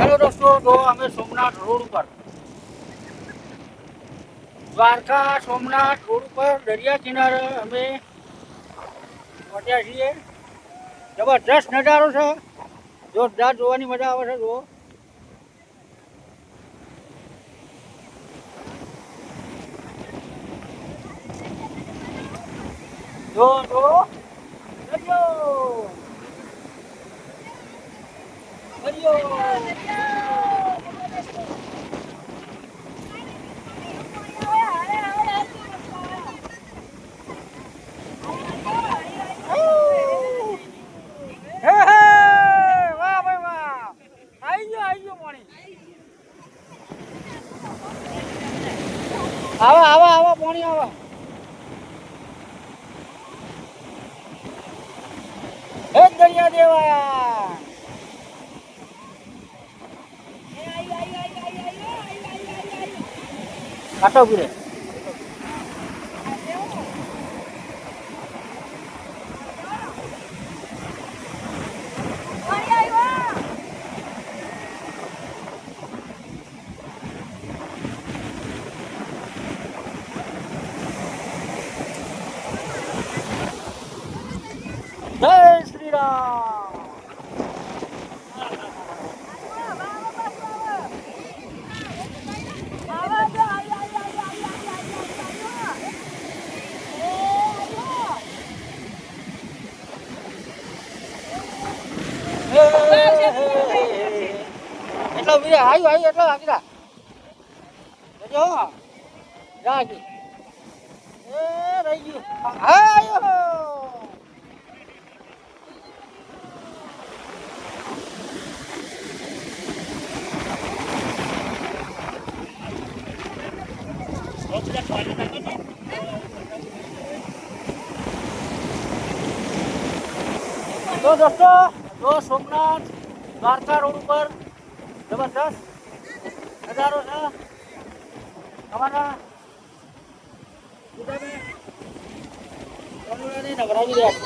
Hello દોસ્તો, તો અમે સોમનાથ રોડ ઉપર. દ્વારકા સોમનાથ રોડ ઉપર દરિયા કિનારે અમે પહોંચ્યા છીએ. જબરજસ્ત નજારો છે. જોરદાર જોવાની મજા આવે છે, જુઓ. જો જો. દરિયો. દરિયો. આવા આવા આવા પાણી આવા હે દરિયા દેવા কাটা ঘুরে Hey, Sri Ram! એટલો વીરે આવ્યો આવ્યો એટલો જજો જા આગળ. એ, રહી ગયું. હા આવ્યો દોસ્તો, જો સોમનાથ દ્વારકા રોડ ઉપર જબરદસ્ત નજારો છે. અમારા નવરાવી રહ્યા.